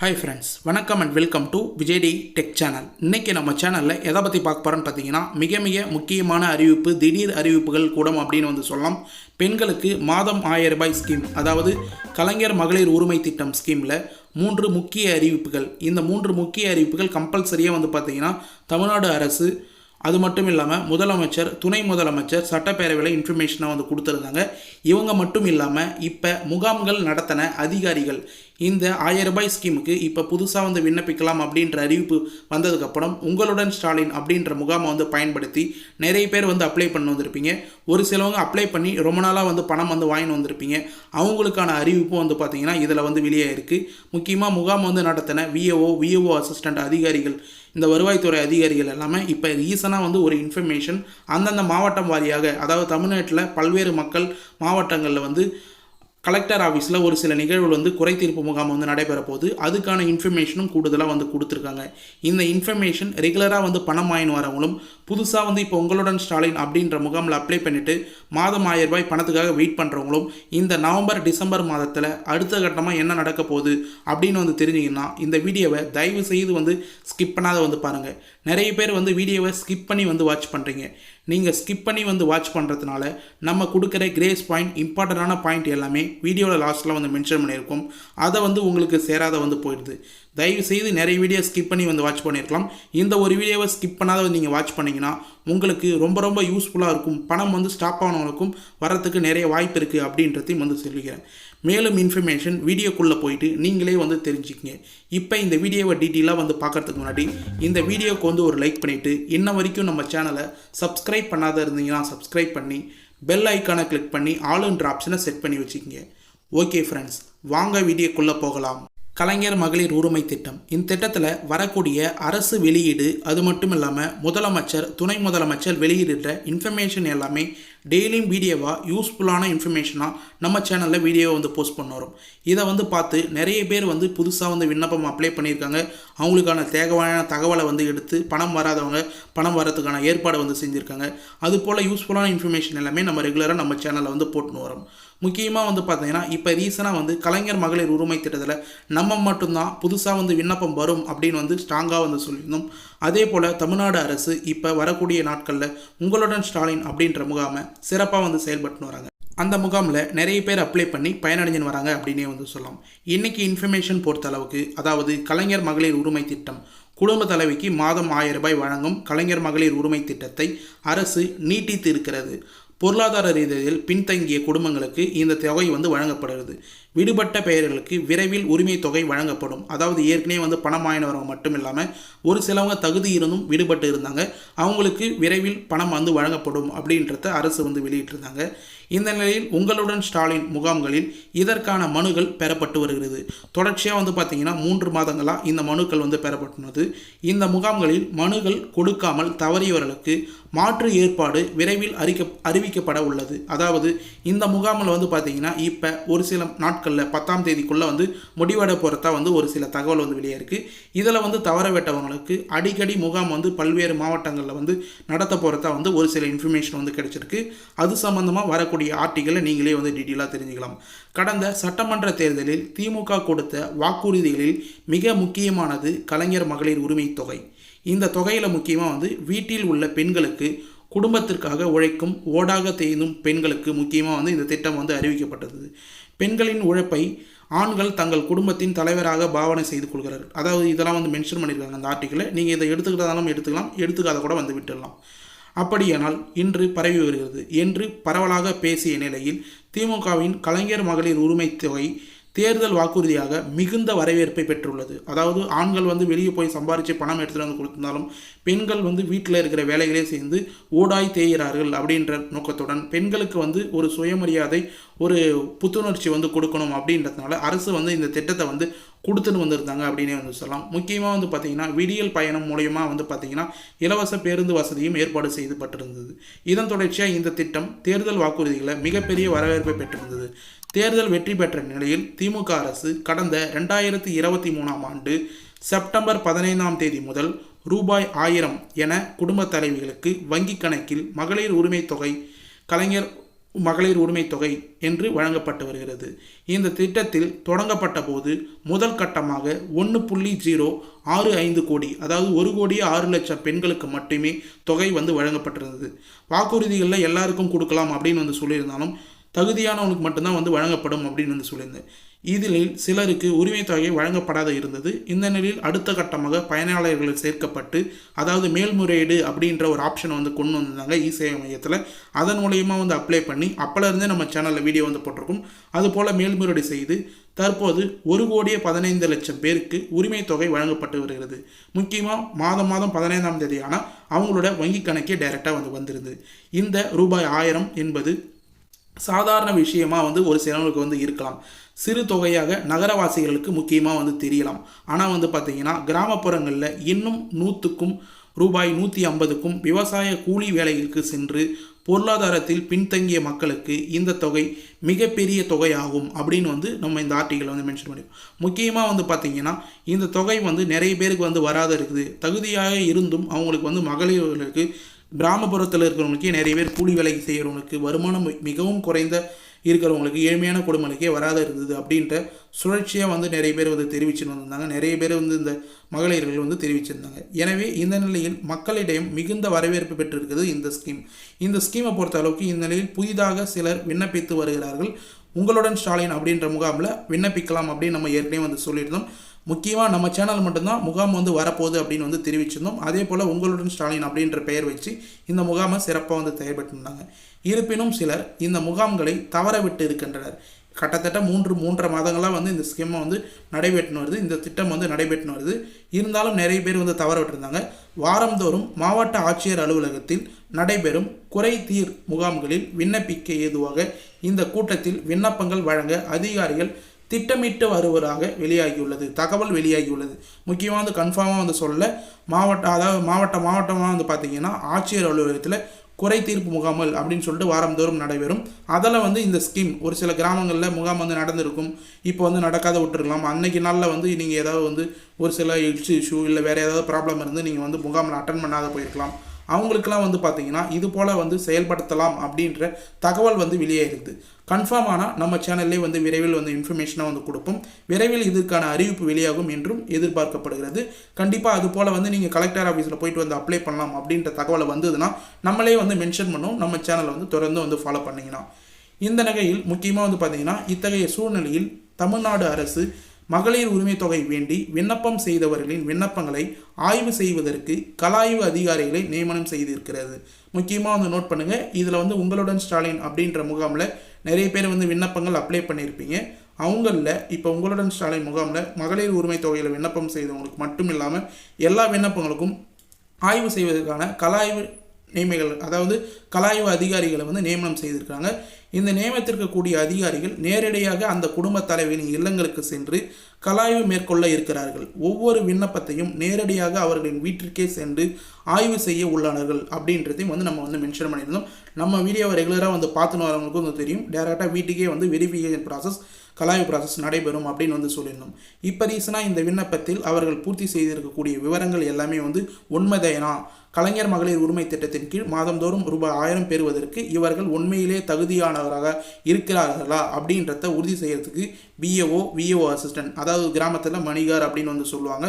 Hi friends வணக்கம் and welcome to VijayD tech channel இன்றைக்கி நம்ம சேனலில் எதை பற்றி பார்க்க போகிறோன்னு பார்த்தீங்கன்னா மிக மிக முக்கியமான அறிவிப்பு திடீர் அறிவிப்புகள் கூடம் அப்படின்னு வந்து சொல்லலாம். பெண்களுக்கு மாதம் ஆயிரம் ரூபாய் ஸ்கீம் அதாவது கலைஞர் மகளிர் உரிமை திட்டம் ஸ்கீமில் மூன்று முக்கிய அறிவிப்புகள். இந்த மூன்று முக்கிய அறிவிப்புகள் கம்பல்சரியாக வந்து பார்த்தீங்கன்னா தமிழ்நாடு அரசு அது மட்டும் இல்லாமல் முதலமைச்சர் துணை முதலமைச்சர் சட்டப்பேரவையில் இன்ஃபர்மேஷனை வந்து கொடுத்துருந்தாங்க. இவங்க மட்டும் இல்லாமல் இப்போ முகாம்கள் நடத்தின அதிகாரிகள் இந்த ஆயிரம் ரூபாய் ஸ்கீமுக்கு இப்போ புதுசாக வந்து விண்ணப்பிக்கலாம் அப்படின்ற அறிவிப்பு வந்ததுக்கப்புறம் உங்களுடன் ஸ்டாலின் அப்படின்ற முகாமை வந்து பயன்படுத்தி நிறைய பேர் வந்து அப்ளை பண்ணி வந்திருப்பீங்க. ஒரு சிலவங்க அப்ளை பண்ணி ரொம்ப நாளாக வந்து பணம் வந்து வாங்கிட்டு வந்திருப்பீங்க. அவங்களுக்கான அறிவிப்பும் வந்து பார்த்திங்கன்னா இதில் வந்து வெளியே இருக்குது முக்கியமாக முகாம் வந்து நடத்தின விஏஓ விஏஓ அசிஸ்டண்ட் அதிகாரிகள் இந்த வருவாய்த்துறை அதிகாரிகள் எல்லாமே இப்போ ரீசனாக வந்து ஒரு இன்ஃபர்மேஷன் அந்தந்த மாவட்டம் வாரியாக அதாவது தமிழ்நாட்டில் பல்வேறு மக்கள் மாவட்டங்களில் வந்து கலெக்டர் ஆஃபீஸில் ஒரு சில நிகழ்வுகள் வந்து குறை தீர்ப்பு முகாம் வந்து நடைபெற போகுது அதுக்கான இன்ஃபர்மேஷனும் கூடுதலாக வந்து கொடுத்துருக்காங்க. இந்த இன்ஃபர்மேஷன் ரெகுலராக வந்து பணம் வாங்கின்னு வரவங்களும் புதுசாக வந்து இப்போ உங்களுடன் ஸ்டாலின் அப்படின்ற முகாமில் அப்ளை பண்ணிவிட்டு மாதம் ஆயிரம் ரூபாய் பணத்துக்காக வெயிட் பண்ணுறவங்களும் இந்த நவம்பர் டிசம்பர் மாதத்தில் அடுத்த கட்டமாக என்ன நடக்க போகுது அப்படின்னு வந்து தெரிஞ்சிங்கன்னா இந்த வீடியோவை தயவு செய்து வந்து ஸ்கிப் பண்ணாத வந்து பாருங்கள் நிறைய பேர் வந்து வீடியோவை ஸ்கிப் பண்ணி வந்து வாட்ச் பண்ணுறீங்க நீங்கள் ஸ்கிப் பண்ணி வந்து வாட்ச் பண்ணுறதுனால நம்ம கொடுக்குற கிரேஸ் பாயிண்ட் இம்பார்ட்டண்டான பாயிண்ட் எல்லாமே வீடியோவில் லாஸ்ட்டில் வந்து மென்ஷன் பண்ணியிருக்கோம். அதை வந்து உங்களுக்கு சேராத வந்து போயிடுது. தயவு செய்து நிறைய வீடியோ ஸ்கிப் பண்ணி வந்து வாட்ச் பண்ணியிருக்கலாம். இந்த ஒரு வீடியோவை ஸ்கிப் பண்ணாத வந்து நீங்கள் வாட்ச் பண்ணிங்கன்னா உங்களுக்கு ரொம்ப ரொம்ப யூஸ்ஃபுல்லாக இருக்கும். பணம் வந்து ஸ்டாப் ஆனவங்களுக்கும் வரத்துக்கு நிறைய வாய்ப்பு இருக்குது அப்படின்றதையும் வந்து சொல்லிக்கிறேன். மேலும் இன்ஃபர்மேஷன் வீடியோக்குள்ளே போயிட்டு நீங்களே வந்து தெரிஞ்சுக்கிங்க. இப்போ இந்த வீடியோவை டீட்டெயிலாக வந்து பார்க்கறதுக்கு முன்னாடி இந்த வீடியோவுக்கு வந்து ஒரு லைக் பண்ணிவிட்டு இன்ன வரைக்கும் நம்ம சேனலை சப்ஸ்கிரைப் பண்ணாத இருந்தீங்கன்னா சப்ஸ்கிரைப் பண்ணி பெல் ஐக்கானை கிளிக் பண்ணி ஆளுன்ற ஆப்ஷனை செட் பண்ணி வச்சுக்கோங்க. ஓகே ஃப்ரெண்ட்ஸ் வாங்க வீடியோக்குள்ளே போகலாம். கலைஞர் மகளிர் உரிமை திட்டம். இந்த திட்டத்தில் வரக்கூடிய அரசு வெளியீடு அது மட்டும் இல்லாமல் முதலமைச்சர் துணை முதலமைச்சர் வெளியிடுற இன்ஃபர்மேஷன் எல்லாமே டெய்லியும் வீடியோவாக யூஸ்ஃபுல்லான இன்ஃபர்மேஷனாக நம்ம சேனலில் வீடியோவை வந்து போஸ்ட் பண்ண வரும். இதை வந்து பார்த்து நிறைய பேர் வந்து புதுசாக வந்து விண்ணப்பம் அப்ளை பண்ணியிருக்காங்க. அவங்களுக்கான தேவையான தகவலை வந்து எடுத்து பணம் வராதவங்க பணம் வரதுக்கான ஏற்பாடு வந்து செஞ்சுருக்காங்க. அது போல் யூஸ்ஃபுல்லான இன்ஃபர்மேஷன் எல்லாமே நம்ம ரெகுலராக நம்ம சேனலில் வந்து போட்டுன்னு வரோம். முக்கியமாக வந்து பார்த்தீங்கன்னா இப்போ ரீசனாக வந்து கலைஞர் மகளிர் உரிமை திட்டத்தில் நம்ம மட்டும்தான் புதுசாக வந்து விண்ணப்பம் வரும் அப்படின்னு வந்து ஸ்ட்ராங்காக வந்து சொல்லியிருந்தோம். அதே போல் தமிழ்நாடு அரசு இப்போ வரக்கூடிய நாட்களில் உங்களுடன் ஸ்டாலின் அப்படின்ற முகாமை சிறப்பாக வந்து செயல்பட்டுன்னு வராங்க. அந்த முகாமில் நிறைய பேர் அப்ளை பண்ணி பயனடைஞ்சுன்னு வராங்க அப்படின்னே வந்து சொல்லலாம். இன்றைக்கி இன்ஃபர்மேஷன் பொறுத்த அளவுக்கு அதாவது கலைஞர் மகளிர் உரிமை திட்டம் குடும்ப தலைவிக்கு மாதம் ஆயிரம் ரூபாய் வழங்கும் கலைஞர் மகளிர் உரிமை திட்டத்தை அரசு நீட்டித்து இருக்கிறது. பொருளாதார ரீதியில் பின்தங்கிய குடும்பங்களுக்கு இந்த தொகை வந்து வழங்கப்படுகிறது. விடுபட்ட பெயர்களுக்கு விரைவில் உரிமை தொகை வழங்கப்படும். அதாவது ஏற்கனவே வந்து பணம் மட்டும் இல்லாமல் ஒரு சிலவங்க தகுதி இருந்தும் விடுபட்டு இருந்தாங்க. அவங்களுக்கு விரைவில் பணம் வந்து வழங்கப்படும் அப்படின்றத அரசு வந்து வெளியிட்டிருந்தாங்க. இந்த நிலையில் உங்களுடன் ஸ்டாலின் முகாம்களில் இதற்கான மனுகள் பெறப்பட்டு வருகிறது. தொடர்ச்சியாக வந்து பார்த்திங்கன்னா மூன்று மாதங்களாக இந்த மனுக்கள் வந்து பெறப்பட்டுள்ளது. இந்த முகாம்களில் மனுகள் கொடுக்காமல் தவறியவர்களுக்கு மாற்று ஏற்பாடு விரைவில் அறிக்க அறிவிக்கப்பட உள்ளது. அதாவது இந்த முகாமில் வந்து பார்த்திங்கன்னா இப்போ ஒரு சில நாட்களில் பத்தாம் தேதிக்குள்ளே வந்து முடிவட போகிறதா வந்து ஒரு சில தகவல் வந்து வெளியே இருக்குது இதில் வந்து தவற விட்டவங்களுக்கு அடிக்கடி முகாம் வந்து பல்வேறு மாவட்டங்களில் வந்து நடத்த போகிறதா வந்து ஒரு சில இன்ஃபர்மேஷன் வந்து கிடைச்சிருக்கு. அது சம்மந்தமாக வரக்கூடிய ஆர்டிகளை நீங்களே வந்து டீட்டெயிலாக தெரிஞ்சுக்கலாம். கடந்த சட்டமன்ற தேர்தலில் திமுக கொடுத்த வாக்குறுதிகளில் மிக முக்கியமானது கலைஞர் மகளிர் உரிமை தொகை. இந்த தொகையில் முக்கியமாக வந்து வீட்டில் உள்ள பெண்களுக்கு குடும்பத்திற்காக உழைக்கும் ஓடாக தேய்ந்தும் பெண்களுக்கு முக்கியமாக வந்து இந்த திட்டம் வந்து அறிவிக்கப்பட்டது. பெண்களின் உழைப்பை ஆண்கள் தங்கள் குடும்பத்தின் தலைவராக பாவனை செய்து கொள்கிறார்கள். அதாவது இதெல்லாம் வந்து மென்ஷன் பண்ணியிருக்காங்க அந்த ஆர்டிக்கில் நீங்கள் இதை எடுத்துக்கிட்டதாலும் எடுத்துக்கலாம் எடுத்துக்காத கூட வந்து விட்டுடலாம். அப்படியானால் இன்று பரவி வருகிறது. என்று பரவலாக பேசிய நிலையில் திமுகவின் கலைஞர் மகளிர் உரிமை தொகை தேர்தல் வாக்குறுதியாக மிகுந்த வரவேற்பை பெற்றுள்ளது. அதாவது ஆண்கள் வந்து வெளியே போய் சம்பாரித்து பணம் எடுத்துகிட்டு வந்து கொடுத்திருந்தாலும் பெண்கள் வந்து வீட்டில் இருக்கிற வேலைகளே சேர்ந்து ஓடாய் தேய்கிறார்கள் அப்படின்ற நோக்கத்துடன் பெண்களுக்கு வந்து ஒரு சுயமரியாதை ஒரு புத்துணர்ச்சி வந்து கொடுக்கணும் அப்படின்றதுனால அரசு வந்து இந்த திட்டத்தை வந்து கொடுத்துன்னு வந்திருந்தாங்க அப்படின்னே வந்து சொல்லலாம். முக்கியமாக வந்து பார்த்திங்கன்னா விடியல் பயணம் மூலயமா வந்து பார்த்திங்கன்னா இலவச பேருந்து வசதியும் ஏற்பாடு செய்யப்பட்டிருந்தது இதன் தொடர்ச்சியாக இந்த திட்டம் தேர்தல் வாக்குறுதிகளை மிகப்பெரிய வரவேற்பை பெற்றிருந்தது. தேர்தல் வெற்றி பெற்ற நிலையில் திமுக அரசு கடந்த ரெண்டாயிரத்தி இருபத்தி மூணாம் ஆண்டு செப்டம்பர் பதினைந்தாம் தேதி முதல் ரூபாய் ஆயிரம் என குடும்ப தலைவிகளுக்கு வங்கி கணக்கில் மகளிர் உரிமை தொகை கலைஞர் மகளிர் உரிமைத் தொகை என்று வழங்கப்பட்டு வருகிறது. இந்த திட்டத்தில் தொடங்கப்பட்ட போது முதல் கட்டமாக ஒன்று புள்ளி ஜீரோ ஆறு ஐந்து கோடி அதாவது ஒரு கோடி ஆறு லட்சம் பெண்களுக்கு மட்டுமே தொகை வந்து வழங்கப்பட்டிருந்தது. வாக்குறுதிகளில் எல்லாருக்கும் கொடுக்கலாம் அப்படின்னு வந்து சொல்லியிருந்தாலும் தகுதியானவனுக்கு மட்டும்தான் வந்து வழங்கப்படும் அப்படின்னு வந்து சொல்லியிருந்தேன். இதில் சிலருக்கு உரிமை தொகை வழங்கப்படாத இருந்தது. இந்த நிலையில் அடுத்த கட்டமாக பயனாளர்கள் சேர்க்கப்பட்டு அதாவது மேல்முறையீடு அப்படின்ற ஒரு ஆப்ஷனை வந்து கொண்டு வந்திருந்தாங்க இ சேவை மையத்தில். அதன் மூலயமா வந்து அப்ளை பண்ணி அப்போலேருந்தே நம்ம சேனலில் வீடியோ வந்து போட்டிருக்கோம். அதுபோல் மேல்முறையீடு செய்து தற்போது ஒரு கோடியே பதினைந்து லட்சம் பேருக்கு உரிமை தொகை வழங்கப்பட்டு வருகிறது. முக்கியமாக மாதம் மாதம் பதினைந்தாம் தேதி ஆனால் அவங்களோட வங்கி கணக்கே டைரெக்டாக வந்து வந்துருது இந்த ரூபாய் ஆயிரம் என்பது சாதாரண விஷயமா வந்து ஒரு சிலவங்களுக்கு வந்து இருக்கலாம். சிறு தொகையாக நகரவாசிகளுக்கு முக்கியமாக வந்து தெரியலாம். ஆனால் வந்து பார்த்திங்கன்னா கிராமப்புறங்களில் இன்னும் நூற்றுக்கும் ரூபாய் நூற்றி ஐம்பதுக்கும் விவசாய கூலி வேலைகளுக்கு சென்று பொருளாதாரத்தில் பின்தங்கிய மக்களுக்கு இந்த தொகை மிகப்பெரிய தொகையாகும் அப்படின்னு வந்து நம்ம இந்த ஆர்டிக்கல் வந்து மென்ஷன் பண்ணியிருக்கோம் முக்கியமாக வந்து பார்த்திங்கன்னா இந்த தொகை வந்து நிறைய பேருக்கு வந்து வராத இருக்குது. தகுதியாக இருந்தும் அவங்களுக்கு வந்து மகளிர்களுக்கு கிராமப்புறத்தில் இருக்கிறவங்களுக்கே நிறைய பேர் கூலி வேலைக்கு செய்கிறவங்களுக்கு வருமானம் மிகவும் குறைந்த இருக்கிறவங்களுக்கு ஏழ்மையான குடும்பங்களுக்கே வராத இருந்தது அப்படின்ற சுழற்சியாக வந்து நிறைய பேர் வந்து தெரிவிச்சுட்டு வந்திருந்தாங்க. நிறைய பேர் வந்து இந்த மகளிர்கள் வந்து தெரிவிச்சிருந்தாங்க. எனவே இந்த நிலையில் மக்களிடையும் மிகுந்த வரவேற்பு பெற்றிருக்கிறது இந்த ஸ்கீம் இந்த ஸ்கீமை பொறுத்த அளவுக்கு இந்த நிலையில் புதிதாக சிலர் விண்ணப்பித்து வருகிறார்கள். உங்களுடன் ஸ்டாலின் அப்படின்ற முகாமில் விண்ணப்பிக்கலாம் அப்படின்னு நம்ம ஏற்கனவே வந்து சொல்லியிருந்தோம். முக்கியமாக நம்ம சேனல் மட்டும்தான் முகாம் வந்து வரப்போகுது அப்படின்னு வந்து தெரிவிச்சிருந்தோம். அதே போல் உங்களுடன் ஸ்டாலின் அப்படின்ற பெயர் வச்சு இந்த முகாமை சிறப்பாக வந்து செயல்பட்டுருந்தாங்க. இருப்பினும் சிலர் இந்த முகாம்களை தவற விட்டு இருக்கின்றனர். கிட்டத்தட்ட மூன்று மூன்றரை மாதங்களாக வந்து இந்த ஸ்கீமை வந்து நடைபெற்று வருது. இந்த திட்டம் வந்து நடைபெற்று வருது. இருந்தாலும் நிறைய பேர் வந்து தவற விட்டுருந்தாங்க வாரந்தோறும் மாவட்ட ஆட்சியர் அலுவலகத்தில் நடைபெறும் குறை தீர் முகாம்களில் விண்ணப்பிக்க ஏதுவாக இந்த கூட்டத்தில் விண்ணப்பங்கள் வழங்க அதிகாரிகள் திட்டமிட்டு வருவதாக வெளியாகியுள்ளது. தகவல் வெளியாகியுள்ளது. முக்கியமாக வந்து கன்ஃபார்மாக வந்து சொல்ல மாவட்ட அதாவது மாவட்ட மாவட்டமாக வந்து பார்த்திங்கன்னா ஆட்சியர் அலுவலகத்தில் குறை தீர்ப்பு முகாமல் அப்படின்னு சொல்லிட்டு வாரந்தோறும் நடைபெறும். அதில் வந்து இந்த ஸ்கீம் ஒரு சில கிராமங்களில் முகாம் வந்து நடந்திருக்கும். இப்போ வந்து நடக்காத விட்டுருக்கலாம். அன்னைக்கு நாளில் வந்து நீங்கள் ஏதாவது வந்து ஒரு சில ஹெல்த் இஷ்யூ இல்லை வேறு ஏதாவது ப்ராப்ளம் இருந்து நீங்கள் வந்து முகாமில் அட்டன் பண்ணாத போயிருக்கலாம். அவங்களுக்கெல்லாம் வந்து பார்த்தீங்கன்னா இது போல் வந்து செயல்படுத்தலாம் அப்படின்ற தகவல் வந்து வெளியேறுது கன்ஃபார்ம் ஆனால் நம்ம சேனல்லே வந்து விரைவில் வந்து இன்ஃபர்மேஷனாக வந்து கொடுப்போம். விரைவில் இதுக்கான அறிவிப்பு வெளியாகும் என்றும் எதிர்பார்க்கப்படுகிறது. கண்டிப்பாக அது போல் வந்து நீங்கள் கலெக்டர் ஆஃபீஸில் போயிட்டு வந்து அப்ளை பண்ணலாம் அப்படின்ற தகவலை வந்ததுன்னா நம்மளே வந்து மென்ஷன் பண்ணுவோம். நம்ம சேனலை வந்து தொடர்ந்து வந்து ஃபாலோ பண்ணிங்கன்னா. இந்த நகையில் முக்கியமாக வந்து பார்த்திங்கன்னா இத்தகைய சூழ்நிலையில் தமிழ்நாடு அரசு மகளிர் உரிமை தொகை வேண்டி விண்ணப்பம் செய்தவர்களின் விண்ணப்பங்களை ஆய்வு செய்வதற்கு கலாய்வு அதிகாரிகளை நியமனம் செய்திருக்கிறது. முக்கியமாக வந்து நோட் பண்ணுங்கள் இதில் வந்து உங்களுடன் ஸ்டாலின் அப்படின்ற முகாமில் நிறைய பேர் வந்து விண்ணப்பங்கள் அப்ளை பண்ணியிருப்பீங்க அவங்களில் இப்போ உங்களுடன் ஸ்டாலின் முகாமில் மகளிர் உரிமை தொகையில் விண்ணப்பம் செய்தவங்களுக்கு மட்டும் இல்லாமல் எல்லா விண்ணப்பங்களுக்கும் ஆய்வு செய்வதற்கான கலாய்வு நியமிகள் அதாவது கலாய்வு அதிகாரிகளை வந்து நியமனம் செய்திருக்காங்க. இந்த நியமித்திருக்கக்கூடிய அதிகாரிகள் நேரடியாக அந்த குடும்ப தலைவரின் இல்லங்களுக்கு சென்று கலாய்வு மேற்கொள்ள இருக்கிறார்கள். ஒவ்வொரு விண்ணப்பத்தையும் நேரடியாக அவர்களின் வீட்டிற்கே சென்று ஆய்வு செய்ய உள்ளார்கள் அப்படின்றதையும் வந்து நம்ம வந்து மென்ஷன் பண்ணியிருந்தோம். நம்ம வீடியோவை ரெகுலராக வந்து பார்த்துன்னு வரவங்களுக்கும் வந்து தெரியும். டேரெக்டாக வீட்டுக்கே வந்து வெரிஃபிகேஷன் ப்ராசஸ் கலாய்வு ப்ராசஸ் நடைபெறும் அப்படின்னு வந்து சொல்லியிருந்தோம். இப்போ ரீசனாக இந்த விண்ணப்பத்தில் அவர்கள் பூர்த்தி செய்திருக்கக்கூடிய விவரங்கள் எல்லாமே வந்து உண்மைதானா? கலைஞர் மகளிர் உரிமை திட்டத்தின் கீழ் மாதந்தோறும் ரூபாய் ஆயிரம் பெறுவதற்கு இவர்கள் உண்மையிலே தகுதியானவராக இருக்கிறார்களா? அப்படின்றத உறுதி செய்கிறதுக்கு பிஏஓ விஏஓ அசிஸ்டன்ட் அதாவது கிராமத்தில் மணிகார் அப்படின்னு வந்து சொல்லுவாங்க.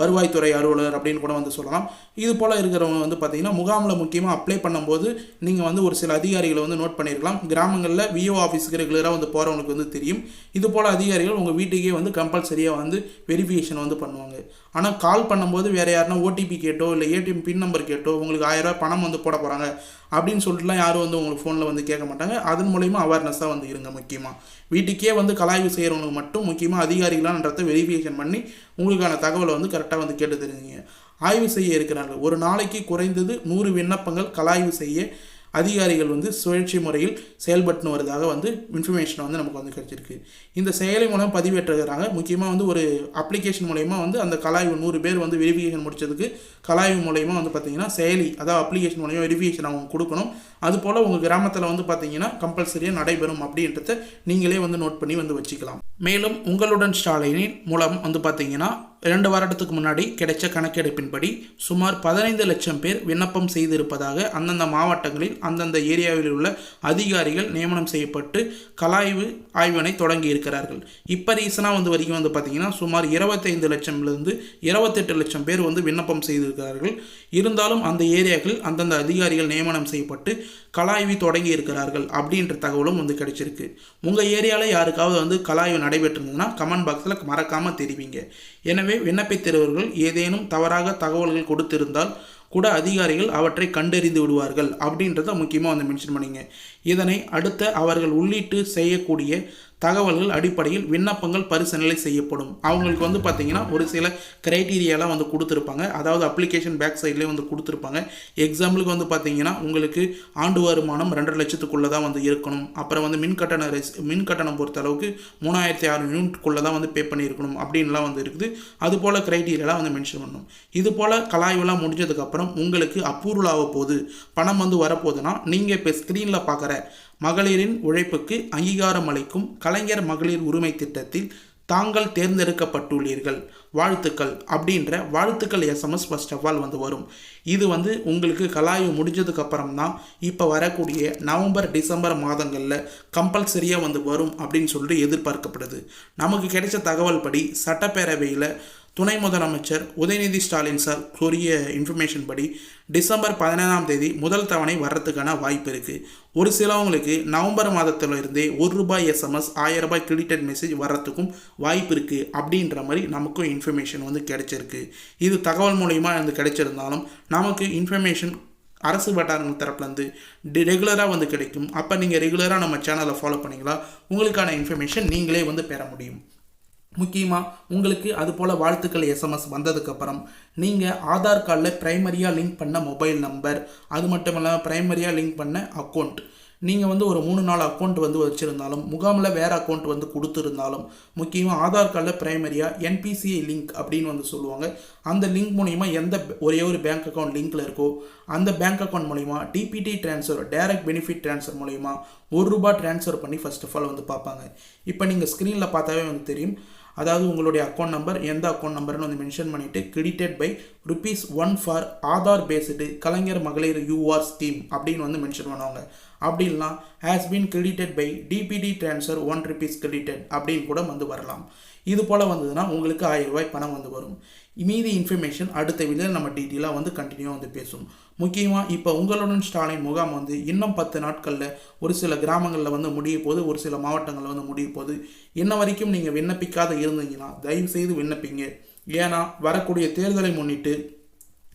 வருவாய்த்துறை அலுவலர் அப்படின்னு கூட வந்து சொல்லலாம். இது போல் இருக்கிறவங்க வந்து பார்த்திங்கன்னா முகாமில் முக்கியமாக அப்ளை பண்ணும்போது நீங்கள் வந்து ஒரு சில அதிகாரிகளை வந்து நோட் பண்ணியிருக்கலாம் கிராமங்களில் விஓ ஆஃபீஸுக்கு ரெகுலராக வந்து போகிறவங்களுக்கு வந்து தெரியும். இது போல் அதிகாரிகள் உங்கள் வீட்டுக்கே வந்து கம்பல்சரியாக வந்து வெரிஃபிகேஷன் வந்து பண்ணுவாங்க. ஆனால் கால் பண்ணும்போது வேறு யாருன்னா ஓடிபி கேட்டோ இல்லை ஏடிஎம் பின் நம்பர் கேட்டோ உங்களுக்கு ஆயிரரூபா பணம் வந்து போட போகிறாங்க அப்படின்னு சொல்லிட்டுலாம் யாரும் வந்து உங்களுக்கு ஃபோனில் வந்து கேட்க மாட்டாங்க. அதன் மூலயமா அவேர்னஸாக வந்து இருங்க முக்கியமாக வீட்டுக்கே வந்து கலாய்வு செய்கிறவங்களுக்கு மட்டும் முக்கியமாக அதிகாரிகளான்றத வெரிஃபிகேஷன் பண்ணி உங்களுக்கான தகவலை வந்து கரெக்டாக வந்து கேட்டு தெரிஞ்சுங்க ஆய்வு செய்ய இருக்கிறார்கள். ஒரு நாளைக்கு குறைந்தது நூறு விண்ணப்பங்கள் கலாய்வு செய்ய அதிகாரிகள் வந்து சுழற்சி முறையில் செயல்பட்டு வருவதாக வந்து இன்ஃபர்மேஷன் வந்து நமக்கு வந்து கிடைச்சிருக்கு. இந்த செயலி மூலம் பதிவேற்றுகிறாங்க முக்கியமாக வந்து ஒரு அப்ளிகேஷன் மூலயமா வந்து அந்த கலாய்வு நூறு பேர் வந்து வெரிஃபிகேஷன் முடிச்சதுக்கு கலாய்வு மூலயமா வந்து பார்த்தீங்கன்னா செயலி அதாவது அப்ளிகேஷன் மூலயமா வெரிஃபிகேஷன் அவங்க கொடுக்கணும். அதுபோல் உங்கள் கிராமத்தில் வந்து பார்த்தீங்கன்னா கம்பல்சரியாக நடைபெறும் அப்படின்றத நீங்களே வந்து நோட் பண்ணி வந்து வச்சுக்கலாம். மேலும் உங்களுடன் ஸ்டாலினின் மூலம் வந்து பார்த்தீங்கன்னா இரண்டு வருடத்துக்கு முன்னாடி கிடைச்ச கணக்கெடுப்பின்படி சுமார் பதினைந்து லட்சம் பேர் விண்ணப்பம் செய்திருப்பதாக அந்தந்த மாவட்டங்களில் அந்தந்த ஏரியாவில் உள்ள அதிகாரிகள் நியமனம் செய்யப்பட்டு கலாய்வு ஆய்வினை தொடங்கி இருக்கிறார்கள் இப்போ ரீசனாக வந்து வரைக்கும் வந்து பார்த்திங்கன்னா சுமார் இருபத்தைந்து லட்சம்லேருந்து இருபத்தெட்டு லட்சம் பேர் வந்து விண்ணப்பம் செய்திருக்கிறார்கள். இருந்தாலும் அந்த ஏரியாக்கள் அந்தந்த அதிகாரிகள் நியமனம் செய்யப்பட்டு கலாய்வு தொடங்கி இருக்கிறார்கள் அப்படின்ற தகவலும் வந்து கிடைச்சிருக்கு. உங்கள் ஏரியாவில் யாருக்காவது வந்து கலாய்வு நடைபெற்றிருந்ததுன்னா கமெண்ட் பாக்ஸில் மறக்காமல் தெரிவிங்க. எனவே விண்ணப்பித்தவர்கள் ஏதேனும் தவறாக தகவல்கள் கொடுத்திருந்தால் கூட அதிகாரிகள் அவற்றை கண்டறிந்து விடுவார்கள் அப்படின்றத முக்கியமாக வந்து மென்ஷன் பண்ணிங்க. இதனை அடுத்த அவர்கள் உள்ளிட்டு செய்யக்கூடிய தகவல்கள் அடிப்படையில் விண்ணப்பங்கள் பரிசீலனை செய்யப்படும். அவங்களுக்கு வந்து பார்த்தீங்கன்னா ஒரு சில க்ரைட்டீரியாலாம் வந்து கொடுத்துருப்பாங்க. அதாவது அப்ளிகேஷன் பேக் சைட்லேயே வந்து கொடுத்துருப்பாங்க. எக்ஸாம்பிளுக்கு வந்து பார்த்தீங்கன்னா உங்களுக்கு ஆண்டு வருமானம் ரெண்டரை லட்சத்துக்குள்ளே தான் வந்து இருக்கணும். அப்புறம் வந்து மின் கட்டண ரெஸ் மின் கட்டணம் பொறுத்த அளவுக்கு மூணாயிரத்தி ஆறு யூனிட்குள்ளே தான் வந்து பே பண்ணியிருக்கணும் அப்படின்லாம் வந்து இருக்குது. அது போல் க்ரைட்டீரியாலாம் வந்து மென்ஷன் பண்ணணும். இது போல் கலாய்வெல்லாம் முடிஞ்சதுக்கப்புறம் உங்களுக்கு அப்ரூவல் ஆக போகுது பணம் வந்து வரப்போகுதுன்னா நீங்கள் இப்போ ஸ்க்ரீனில் பார்க்குற மகளிரின் உழைப்புக்கு அங்கீகாரம் அளிக்கும் கலைஞர் மகளிர் உரிமை திட்டத்தில் தாங்கள் தேர்ந்தெடுக்கப்பட்டுள்ளீர்கள். வாழ்த்துக்கள் அப்படின்ற வாழ்த்துக்கள் எஸ்எம்எஸ் ஃபர்ஸ்ட் ஆஃப் ஆல் வந்து வரும். இது வந்து உங்களுக்கு கலாய்வு முடிஞ்சதுக்கப்புறம் தான் இப்போ வரக்கூடிய நவம்பர் டிசம்பர் மாதங்களில் கம்பல்சரியாக வந்து வரும் அப்படின்னு சொல்லிட்டு எதிர்பார்க்கப்படுது. நமக்கு கிடைச்ச தகவல் படி சட்டப்பேரவையில் துணை முதலமைச்சர் உதயநிதி ஸ்டாலின் சார் கூறிய இன்ஃபர்மேஷன் படி டிசம்பர் பதினேழாம் தேதி முதல் தவணை வர்றதுக்கான வாய்ப்பு இருக்குது ஒரு சிலவங்களுக்கு நவம்பர் மாதத்திலிருந்தே ஒரு ரூபாய் எஸ்எம்எஸ் ஆயிரம் ரூபாய் கிரெடிட்டட் மெசேஜ் வர்றதுக்கும் வாய்ப்பு இருக்குது அப்படின்ற மாதிரி நமக்கும் இன்ஃபர்மேஷன் வந்து கிடைச்சிருக்கு. இது தகவல் மூலயமா வந்து கிடைச்சிருந்தாலும் நமக்கு இன்ஃபர்மேஷன் அரசு வட்டாரங்கள் தரப்புலேருந்து டி ரெகுலராக வந்து கிடைக்கும். அப்போ நீங்கள் ரெகுலராக நம்ம சேனலை ஃபாலோ பண்ணிங்களா உங்களுக்கான இன்ஃபர்மேஷன் நீங்களே வந்து பெற முடியும். முக்கியமாக உங்களுக்கு அது போல் வாழ்த்துக்கள் எஸ்எம்எஸ் வந்ததுக்கப்புறம் நீங்கள் ஆதார் கார்டில் ப்ரைமரியாக லிங்க் பண்ண மொபைல் நம்பர் அது மட்டும் இல்லாமல் ப்ரைமரியாக லிங்க் பண்ண அக்கௌண்ட் நீங்கள் வந்து ஒரு மூணு நாலு அக்கௌண்ட் வந்து வச்சுருந்தாலும் முகாமில் வேறு அக்கௌண்ட் வந்து கொடுத்துருந்தாலும் முக்கியமாக ஆதார் கார்டில் ப்ரைமரியாக என்பிசிஐ லிங்க் அப்படின்னு வந்து சொல்லுவாங்க. அந்த லிங்க் மூலிமா எந்த ஒரே ஒரு பேங்க் அக்கௌண்ட் லிங்க்கில் இருக்கோ அந்த பேங்க் அக்கௌண்ட் மூலிமா DBT transfer direct benefit transfer மூலிமா ஒரு ரூபா ட்ரான்ஸ்ஃபர் பண்ணி ஃபர்ஸ்ட் ஆஃப் ஆல் வந்து பார்ப்பாங்க. இப்போ நீங்கள் ஸ்க்ரீனில் பார்த்தாவே வந்து தெரியும். அதாவது உங்களுடைய அக்கௌண்ட் நம்பர் எந்த அக்கௌண்ட் நம்பர்னு வந்து மென்ஷன் பண்ணிவிட்டு credited by rupees one for Aadhaar based Kalaignar Magalir UR scheme அப்படின்னு வந்து மென்ஷன் பண்ணுவாங்க. அப்படி இல்லைனா has been credited by DBT transfer one rupees credited அப்படின்னு கூட வந்து வரலாம். இது போல் வந்ததுன்னா உங்களுக்கு ஆயிரம் ரூபாய் பணம் வந்து வரும். மீதி இன்ஃபர்மேஷன் அடுத்த வீடியோவில் நம்ம டீட்டெயிலாக வந்து கண்டினியூவாக வந்து பேசும் முக்கியமாக இப்போ உங்களுடன் ஸ்டாலின் முகாம் வந்து இன்னும் பத்து நாட்களில் ஒரு சில கிராமங்களில் வந்து முடிய போது ஒரு சில மாவட்டங்களில் வந்து முடிய போது இன்ன வரைக்கும் நீங்கள் விண்ணப்பிக்காத இருந்தீங்கன்னா தயவு செய்து விண்ணப்பிங்க. ஏன்னா வரக்கூடிய தேர்தலை முன்னிட்டு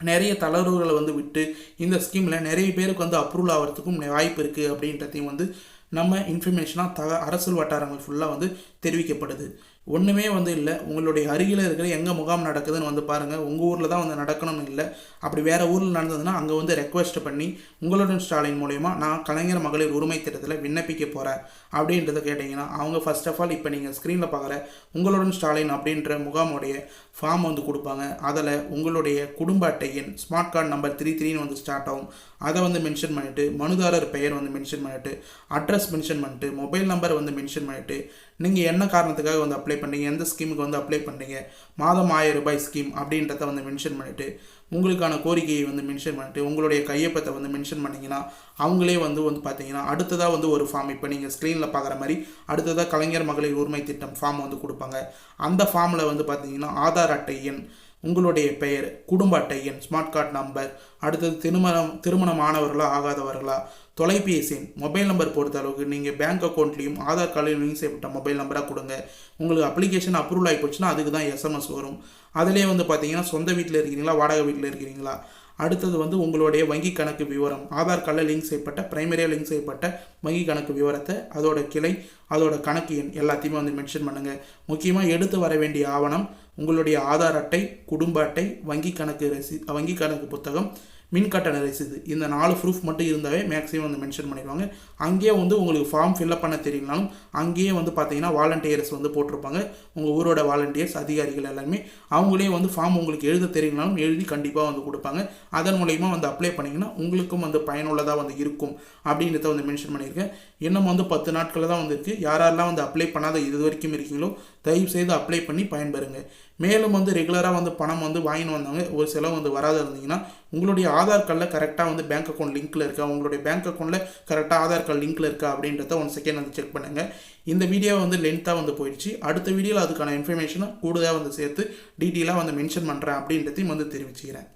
நிறைய தளர்வுகளை வந்து விட்டு இந்த ஸ்கீமில் நிறைய பேருக்கு வந்து அப்ரூவல் ஆகிறதுக்கும் வாய்ப்பு இருக்குது அப்படின்றதையும் வந்து நம்ம இன்ஃபர்மேஷனாக தக அரசியல் வட்டாரங்கள் ஃபுல்லாக வந்து தெரிவிக்கப்படுது. ஒன்றுமே வந்து இல்லை. உங்களுடைய அருகில் இருக்கிற எங்கே முகாம் நடக்குதுன்னு வந்து பாருங்கள் உங்கள் ஊரில் தான் வந்து நடக்கணும்னு இல்லை. அப்படி வேறு ஊரில் நடந்ததுன்னா அங்கே வந்து ரெக்வஸ்ட் பண்ணி உங்களுடன் ஸ்டாலின் மூலயமா நான் கலைஞர் மகளிர் உரிமை திட்டத்தில் விண்ணப்பிக்க போகிறேன் அப்படின்றத கேட்டிங்கன்னா அவங்க ஃபர்ஸ்ட் ஆஃப் ஆல் இப்போ நீங்கள் ஸ்க்ரீனில் பார்க்குற உங்களுடன் ஸ்டாலின் அப்படின்ற முகாமுடைய ஃபார்ம் வந்து கொடுப்பாங்க. அதில் உங்களுடைய குடும்ப அட்டை எண் ஸ்மார்ட் கார்டு நம்பர் த்ரீ த்ரீன்னு வந்து ஸ்டார்ட் ஆகும். அதை வந்து மென்ஷன் பண்ணிவிட்டு மனுதாரர் பெயர் வந்து மென்ஷன் பண்ணிவிட்டு அட்ரஸ் மென்ஷன் பண்ணிட்டு மொபைல் நம்பர் வந்து மென்ஷன் பண்ணிவிட்டு நீங்கள் என்ன காரணத்துக்காக வந்து அப்ளை பண்ணீங்க? எந்த ஸ்கீமுக்கு வந்து அப்ளை பண்ணீங்க? மாதம் ஆயிரம் ரூபாய் ஸ்கீம் அப்படின்றத வந்து மென்ஷன் பண்ணிவிட்டு உங்களுக்கான கோரிக்கையை வந்து மென்ஷன் பண்ணிட்டு உங்களுடைய கையொப்பத்தை வந்து மென்ஷன் பண்ணிங்கன்னா அவங்களே வந்து வந்து பார்த்தீங்கன்னா அடுத்ததாக வந்து ஒரு ஃபார்ம் இப்போ நீங்கள் ஸ்க்ரீனில் பார்க்குற மாதிரி அடுத்ததாக கலைஞர் மகளிர் உரிமை திட்டம் ஃபார்ம் வந்து கொடுப்பாங்க. அந்த ஃபார்மில் வந்து பார்த்தீங்கன்னா ஆதார் அட்டை எண் உங்களுடைய பெயர் குடும்ப அட்டை எண் ஸ்மார்ட் கார்டு நம்பர் அடுத்தது திருமணம் திருமணம் ஆனவர்களா ஆகாதவர்களா தொலைபேசி எண் மொபைல் நம்பர் பொறுத்த அளவுக்கு நீங்கள் பேங்க் அக்கௌண்ட்லேயும் ஆதார் கார்டிலையும் லிங்க் செய்யப்பட்ட மொபைல் நம்பராக கொடுங்க. உங்களுக்கு அப்ளிகேஷன் அப்ரூவல் ஆகி போச்சுன்னா அதுக்கு தான் எஸ்எம்எஸ் வரும். அதிலே வந்து பார்த்தீங்கன்னா சொந்த வீட்டில் இருக்கிறீங்களா வாடகை வீட்டில் இருக்கிறீங்களா? அடுத்தது வந்து உங்களுடைய வங்கி கணக்கு விவரம் ஆதார் கார்டில் லிங்க் செய்யப்பட்ட பிரைமரியாக லிங்க் செய்யப்பட்ட வங்கி கணக்கு விவரத்தை அதோட கிளை அதோட கணக்கு எண் எல்லாத்தையுமே வந்து மென்ஷன் பண்ணுங்கள் முக்கியமாக எடுத்து வர வேண்டிய ஆவணம் உங்களுடைய ஆதார் அட்டை குடும்ப அட்டை வங்கி கணக்கு ரெசி வங்கி கணக்கு புத்தகம் மின் கட்டண ரசீது. இந்த நாலு ப்ரூஃப் மட்டும் இருந்தாவே மேக்ஸிமம் வந்து மென்ஷன் பண்ணிடுவாங்க. அங்கேயே வந்து உங்களுக்கு ஃபார்ம் ஃபில்அப் பண்ண தெரியலனாலும் அங்கேயே வந்து பார்த்தீங்கன்னா வாலண்டியர்ஸ் வந்து போட்டிருப்பாங்க. உங்கள் ஊரோட வாலண்டியர்ஸ் அதிகாரிகள் எல்லாருமே. அவங்களே வந்து ஃபார்ம் உங்களுக்கு எழுத தெரியலனாலும் எழுதி கண்டிப்பாக வந்து கொடுப்பாங்க. அதன் மூலயமா வந்து அப்ளை பண்ணிங்கன்னா உங்களுக்கும் வந்து பயனுள்ளதாக வந்து இருக்கும் அப்படின்றத வந்து மென்ஷன் பண்ணியிருக்கேன். இன்னும் வந்து பத்து நாட்களில் தான் வந்து இருக்குது யாரெல்லாம் வந்து அப்ளை பண்ணாத இது வரைக்கும் இருக்கீங்களோ தயவு செய்து அப்ளை பண்ணி பயன்பெறுங்க. மேலும் வந்து ரெகுலராக வந்து பணம் வந்து வாங்கின்னு வந்தாங்க ஒரு செலவு வந்து வராத இருந்தீங்கன்னா உங்களுடைய ஆதார் கார்டில் கரெக்டாக வந்து பேங்க் அக்கௌண்ட் லிங்க்கில் இருக்கா. உங்களுடைய பேங்க் அக்கௌண்ட்டில் கரெக்டாக ஆதார் கார்டு லிங்க்கில் இருக்கா அப்படின்றத ஒன் செகண்ட் வந்து செக் பண்ணுங்கள் இந்த வீடியோ வந்து லென்த்தாக வந்து போயிடுச்சு. அடுத்த வீடியோவில் அதுக்கான இன்ஃபர்மேஷனை கூடுதலாக வந்து சேர்த்து டீட்டெயிலாக வந்து மென்ஷன் பண்ணுறேன் அப்படின்றதையும் வந்து தெரிவிச்சுக்கிறேன்.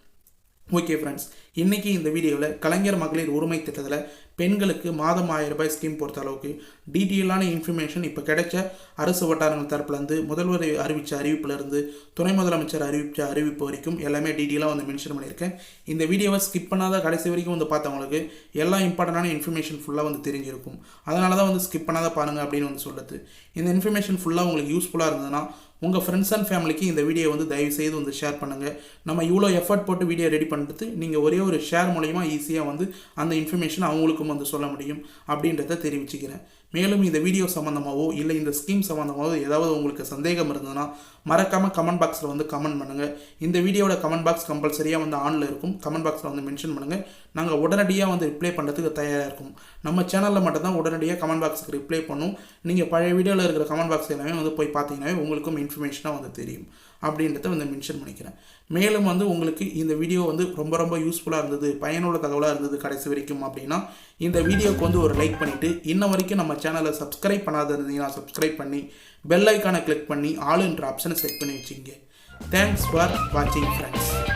ஓகே ஃப்ரெண்ட்ஸ் இன்றைக்கி இந்த வீடியோவில் கலைஞர் மகளிர் உரிமை திட்டத்தில் பெண்களுக்கு மாதம் ஆயிரம் ரூபாய் ஸ்கீம் பொறுத்த அளவுக்கு டீட்டெயிலான இன்ஃபர்மேஷன் இப்போ கிடைச்ச அரசு வட்டாரங்கள் தரப்புலேருந்து முதல்வர் அறிவித்த அறிவிப்புலேருந்து துணை முதலமைச்சர் அறிவித்த அறிவிப்பு வரைக்கும் எல்லாமே டீட்டெயிலாக வந்து மென்ஷன் பண்ணியிருக்கேன். இந்த வீடியோவை ஸ்கிப் பண்ணாத கடைசி வரைக்கும் வந்து பார்த்தவங்களுக்கு எல்லா இம்பார்ட்டண்டான இன்ஃபர்மேஷன் ஃபுல்லாக வந்து தெரிஞ்சிருக்கும். அதனால தான் வந்து ஸ்கிப் பண்ணாத பாருங்கள் அப்படின்னு வந்து சொல்லுது. இந்த இன்ஃபர்மேஷன் ஃபுல்லாக உங்களுக்கு யூஸ்ஃபுல்லாக இருந்ததுன்னா உங்கள் ஃப்ரெண்ட்ஸ் அண்ட் ஃபேமிலிக்கு இந்த வீடியோ வந்து தயவு செய்து வந்து ஷேர் பண்ணுங்கள் நம்ம இவ்வளோ எஃபர்ட் போட்டு வீடியோ ரெடி பண்ணுறது நீங்கள் ஒரே ஒரு ஷேர் மூலயமா ஈஸியாக வந்து அந்த இன்ஃபர்மேஷன் அவங்களுக்கும் வந்து சொல்ல முடியும் அப்படின்றத தெரிவிச்சுக்கிறேன். மேலும் இந்த வீடியோ சம்மந்தமாகவோ இல்லை இந்த ஸ்கீம் சம்மந்தமாகவோ ஏதாவது உங்களுக்கு சந்தேகம் இருந்ததுன்னா மறக்காமல் கமெண்ட் பாக்ஸில் வந்து கமெண்ட் பண்ணுங்கள் இந்த வீடியோட கமெண்ட் பாக்ஸ் கம்பல்சரியாக வந்து ஆனில் இருக்கும். கமெண்ட் பாக்ஸில் வந்து மென்ஷன் பண்ணுங்கள் நாங்கள் உடனடியாக வந்து ரிப்ளை பண்ணுறதுக்கு தயாராக இருக்கும். நம்ம சேனலில் மட்டும்தான் உடனடியாக கமெண்ட் பாக்ஸுக்கு ரிப்ளை பண்ணும். நீங்கள் பழைய வீடியோவில் இருக்கிற கமெண்ட் பாக்ஸ் எல்லாமே வந்து போய் பார்த்தீங்கன்னாவே உங்களுக்கும் இன்ஃபர்மேஷனாக வந்து தெரியும். அப்படின்றத வந்து மென்ஷன் பண்ணிக்கிறேன். மேலும் வந்து உங்களுக்கு இந்த வீடியோ வந்து ரொம்ப ரொம்ப யூஸ்ஃபுல்லாக இருந்தது பயனுள்ள தகவலாக இருந்தது கடைசி வரைக்கும் அப்படின்னா இந்த வீடியோக்கு வந்து ஒரு லைக் பண்ணிவிட்டு இன்ன வரைக்கும் நம்ம சேனலை சப்ஸ்கிரைப் பண்ணாத இருந்தீங்கன்னா சப்ஸ்கிரைப் பண்ணி பெல் ஐக்கானை கிளிக் பண்ணி ஆளுன்ற ஆப்ஷனை செட் பண்ணி வச்சுங்க தேங்க்ஸ் ஃபார் வாட்சிங் ஃப்ரெண்ட்ஸ்